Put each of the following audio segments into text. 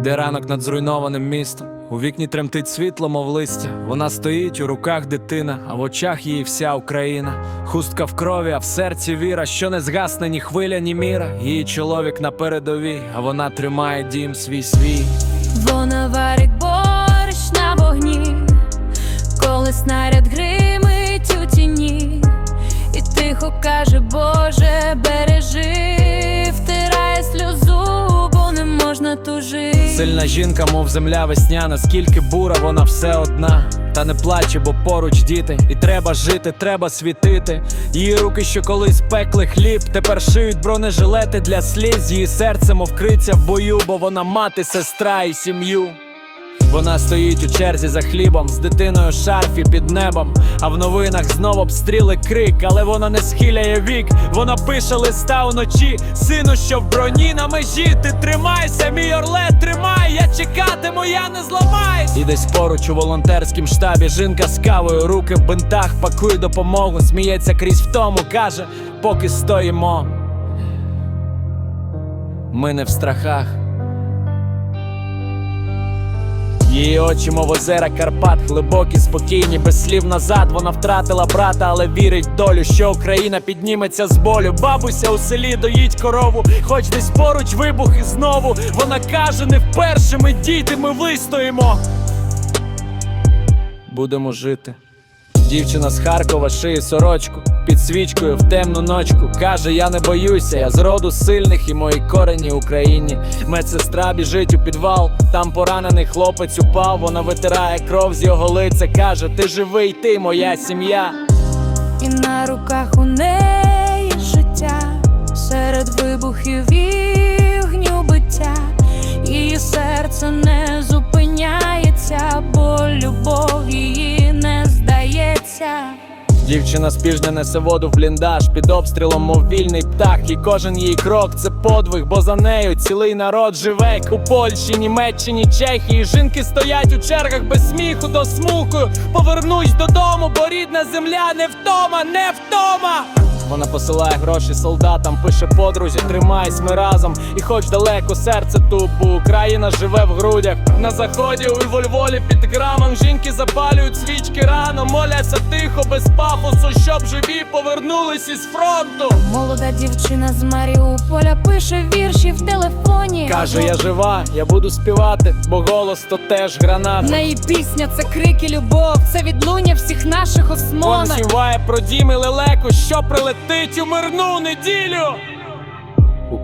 де ранок над зруйнованим містом. У вікні тремтить світло, мов листя. Вона стоїть у руках дитина, а в очах її вся Україна. Хустка в крові, а в серці віра, що не згасне ні хвиля, ні міра. Її чоловік на передовій, а вона тримає дім свій свій. Вона варить борщ на вогні, коли снаряд гримить у тіні, і тихо каже, Боже, бережи, Сильна жінка, мов земля весняна, скільки бура, вона все одна. Та не плаче, бо поруч діти, і треба жити, треба світити. Її руки, що колись пекли хліб, тепер шиють бронежилети для сліз. Її серце, мов криця в бою, бо вона мати, сестра і сім'ю. Вона стоїть у черзі за хлібом з дитиною шарфі під небом. А в новинах знов обстріли крик, але вона не схиляє вік. Вона пише листа уночі, сину, що в броні на межі. Ти тримайся, мій орле, тримай. Я чекатиму, я не зламаюсь. І десь поруч у волонтерськім штабі жінка з кавою, руки в бинтах, пакує допомогу, сміється крізь втому, каже, поки стоїмо. Ми не в страхах. Її очі, мов озера Карпат, глибокі, спокійні, без слів назад. Вона втратила брата, але вірить в долю, що Україна підніметься з болю. Бабуся у селі доїть корову, хоч десь поруч вибух і знову. Вона каже, не вперше ми діти, ми вистоїмо. Будемо жити. Дівчина з Харкова шиє сорочку під свічкою в темну ночку. Каже, я не боюся, я з роду сильних і мої корені Україні. Медсестра біжить у підвал, там поранений хлопець упав. Вона витирає кров з його лиця. Каже, ти живий, ти моя сім'я. І на руках у неї життя серед вибухів і огню биття, її серце не зупиняється, Дівчина спіжне несе воду в бліндаж під обстрілом, мов вільний птах. І кожен її крок це подвиг, бо за нею цілий народ живе. У Польщі, Німеччині, Чехії. Жінки стоять у чергах без сміху до смуху. Повернусь додому, бо рідна земля не втома, не втома. Вона посилає гроші солдатам, пише подрузі, тримайсь ми разом. І хоч далеко серце тупо, Україна живе в грудях. На заході у Львові під грамом жінки запалюють свічки рано, моляться тихо, без пафосу, щоб живі повернулись із фронту. Молода дівчина з Маріуполя пише вірші в телефоні. Каже, я жива, я буду співати, бо голос то теж гранат. неї пісня це крики, любов, це відлуння всіх наших Вона осмонок. співає про дім і лелеку, що прилетить у мирну неділю.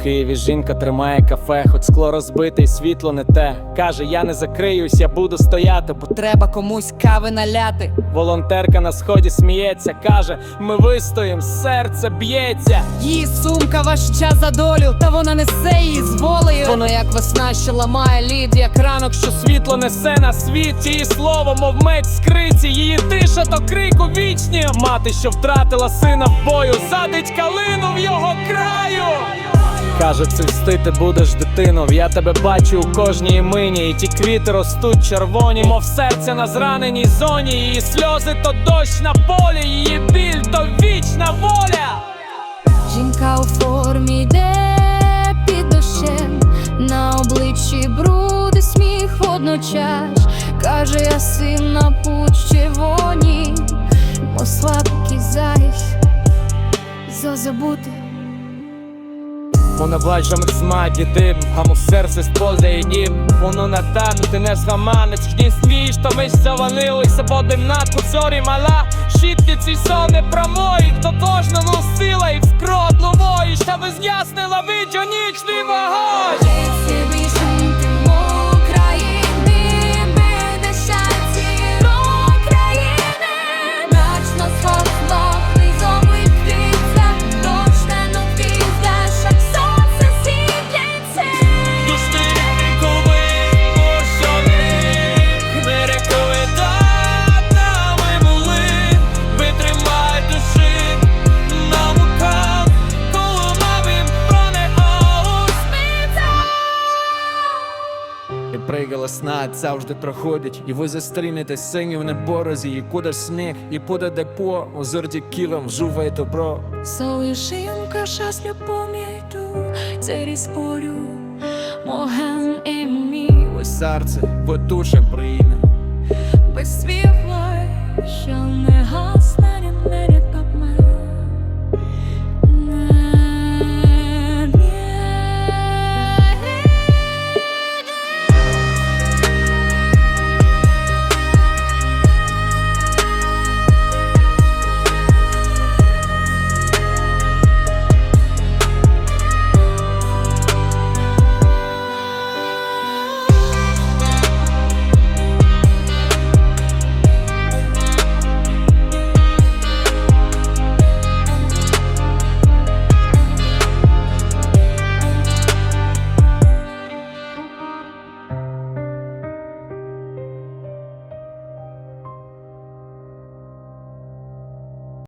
Києві жінка тримає кафе, хоч скло розбите і світло не те. Каже, я не закриюсь, я буду стояти, бо Треба комусь кави наляти. волонтерка на сході сміється, каже, ми вистоїм, серце б'ється. Її сумка важча за долю, та вона несе її з волею. Воно як весна, що ламає лід, як Ранок, що світло несе на світ, її слово, мов меч скриті, її тиша то крику вічні. Мати, що втратила сина в бою, садить калину в його краю. Каже, цвістити будеш дитино, я тебе бачу у кожній мині, і ті квіти ростуть червоні, мов серця на зраненій зоні. Її сльози то дощ на полі, її біль то вічна воля. Жінка у формі йде під дощем, на обличчі бруди, сміх водночас. Каже, я син на путь червоні, мов слабкий зайць, зазабути. Вона бачить смаки дим, гаму серце сповзає дім. Воно натягнути не схаманець Жді свій, то ми завалилися Подим над курсорі мала Шітки ці сони промої хто кожна носила і вскрот лової ви з'яснила видьонічний вогонь І пригала сна завжди проходять, і ви зустрінете синів на борозі, і куди сніг, і буде депо, озорді кілом вжуває добро. Залишинка щаслю пам'яту, це різ орю, моген і мій серце, потуже брійне. Без світла, що не гасне